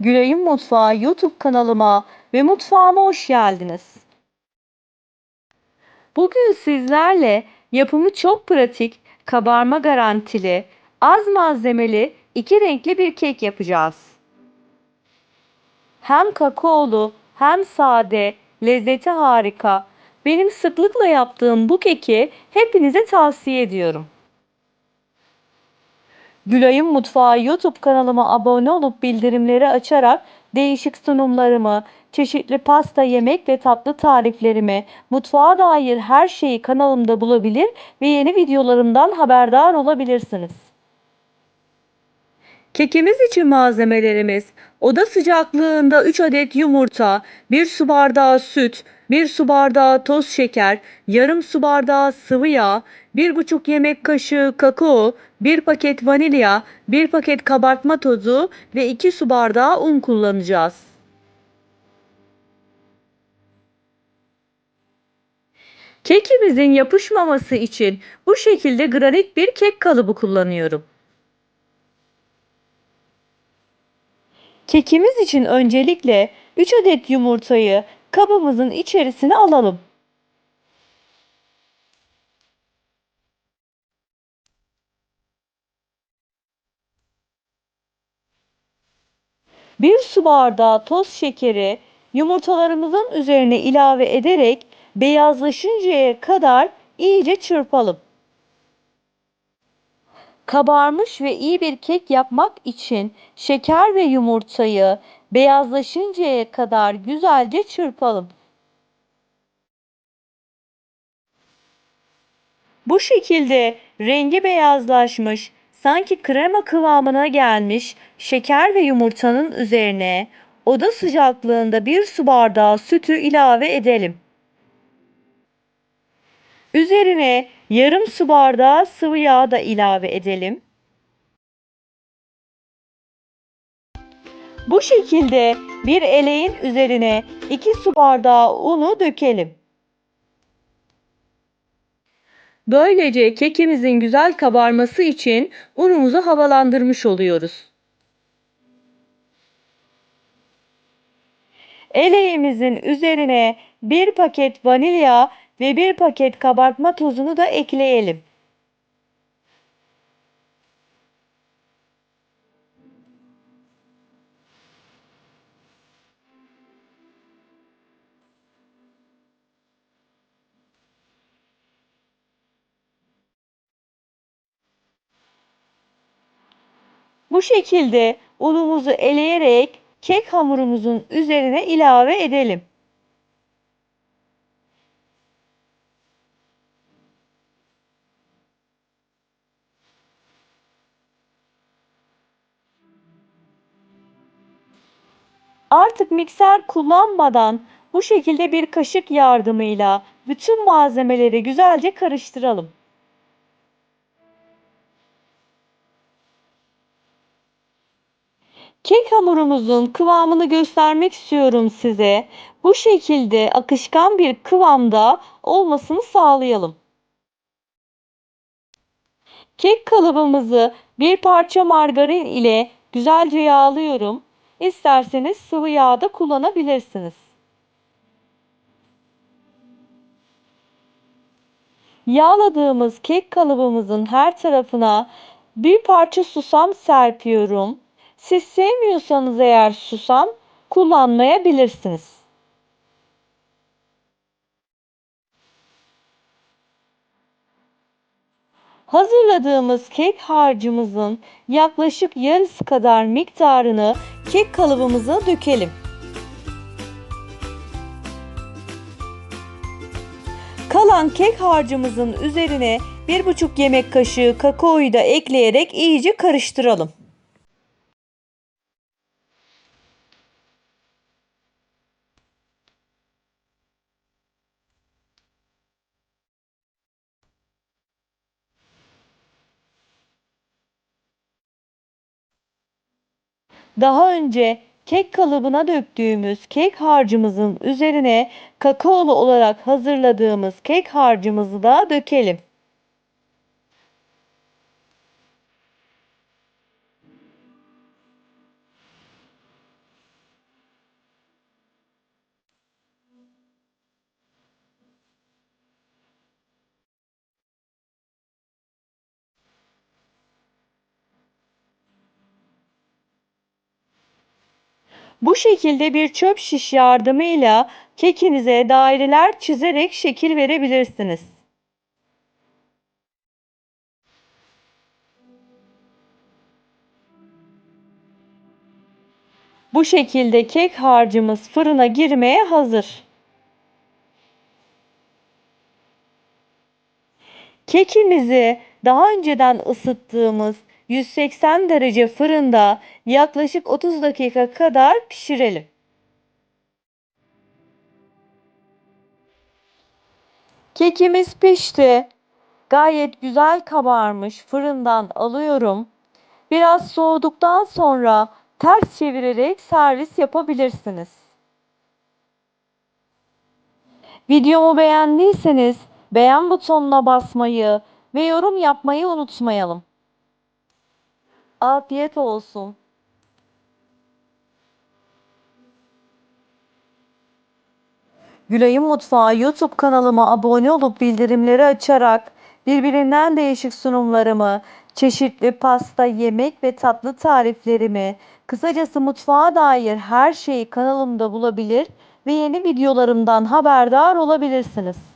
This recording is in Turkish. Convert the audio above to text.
Gülay'ın Mutfağı YouTube kanalıma ve mutfağıma hoş geldiniz. Bugün sizlerle yapımı çok pratik, kabarma garantili, az malzemeli, iki renkli bir kek yapacağız. Hem kakaolu hem sade, lezzeti harika. Benim sıklıkla yaptığım bu keki hepinize tavsiye ediyorum. Gülay'ın Mutfağı YouTube kanalıma abone olup bildirimleri açarak değişik sunumlarımı, çeşitli pasta, yemek ve tatlı tariflerimi, mutfağa dair her şeyi kanalımda bulabilir ve yeni videolarımdan haberdar olabilirsiniz. Kekimiz için malzemelerimiz oda sıcaklığında 3 adet yumurta, 1 su bardağı süt, 1 su bardağı toz şeker, yarım su bardağı sıvı yağ, 1,5 yemek kaşığı kakao, 1 paket vanilya, 1 paket kabartma tozu ve 2 su bardağı un kullanacağız. Kekimizin yapışmaması için bu şekilde granit bir kek kalıbı kullanıyorum. Kekimiz için öncelikle 3 adet yumurtayı kabımızın içerisine alalım. Bir su bardağı toz şekeri yumurtalarımızın üzerine ilave ederek beyazlaşıncaya kadar iyice çırpalım. Kabarmış ve iyi bir kek yapmak için şeker ve yumurtayı beyazlaşıncaya kadar güzelce çırpalım. Bu şekilde rengi beyazlaşmış, sanki krema kıvamına gelmiş şeker ve yumurtanın üzerine oda sıcaklığında bir su bardağı sütü ilave edelim. Üzerine yarım su bardağı sıvı yağ da ilave edelim. Bu şekilde bir eleğin üzerine 2 su bardağı unu dökelim. Böylece kekimizin güzel kabarması için unumuzu havalandırmış oluyoruz. Eleğimizin üzerine bir paket vanilya ve bir paket kabartma tozunu da ekleyelim. Bu şekilde unumuzu eleyerek kek hamurumuzun üzerine ilave edelim. Artık mikser kullanmadan bu şekilde bir kaşık yardımıyla bütün malzemeleri güzelce karıştıralım. Kek hamurumuzun kıvamını göstermek istiyorum size. Bu şekilde akışkan bir kıvamda olmasını sağlayalım. Kek kalıbımızı bir parça margarin ile güzelce yağlıyorum. İsterseniz sıvı yağ da kullanabilirsiniz. Yağladığımız kek kalıbımızın her tarafına bir parça susam serpiyorum. Siz sevmiyorsanız eğer susam kullanmayabilirsiniz. Hazırladığımız kek harcımızın yaklaşık yarısı kadar miktarını kek kalıbımıza dökelim. Kalan kek harcımızın üzerine 1,5 yemek kaşığı kakaoyu da ekleyerek iyice karıştıralım. Daha önce kek kalıbına döktüğümüz kek harcımızın üzerine kakaolu olarak hazırladığımız kek harcımızı da dökelim. Bu şekilde bir çöp şiş yardımıyla kekinize daireler çizerek şekil verebilirsiniz. Bu şekilde kek harcımız fırına girmeye hazır. Kekimizi daha önceden ısıttığımız 180 derece fırında yaklaşık 30 dakika kadar pişirelim. Kekimiz pişti. Gayet güzel kabarmış. Fırından alıyorum. Biraz soğuduktan sonra ters çevirerek servis yapabilirsiniz. Videomu beğendiyseniz beğen butonuna basmayı ve yorum yapmayı unutmayalım. Afiyet olsun. Gülay'ın Mutfağı YouTube kanalıma abone olup bildirimleri açarak birbirinden değişik sunumlarımı, çeşitli pasta, yemek ve tatlı tariflerimi, kısacası mutfağa dair her şeyi kanalımda bulabilir ve yeni videolarımdan haberdar olabilirsiniz.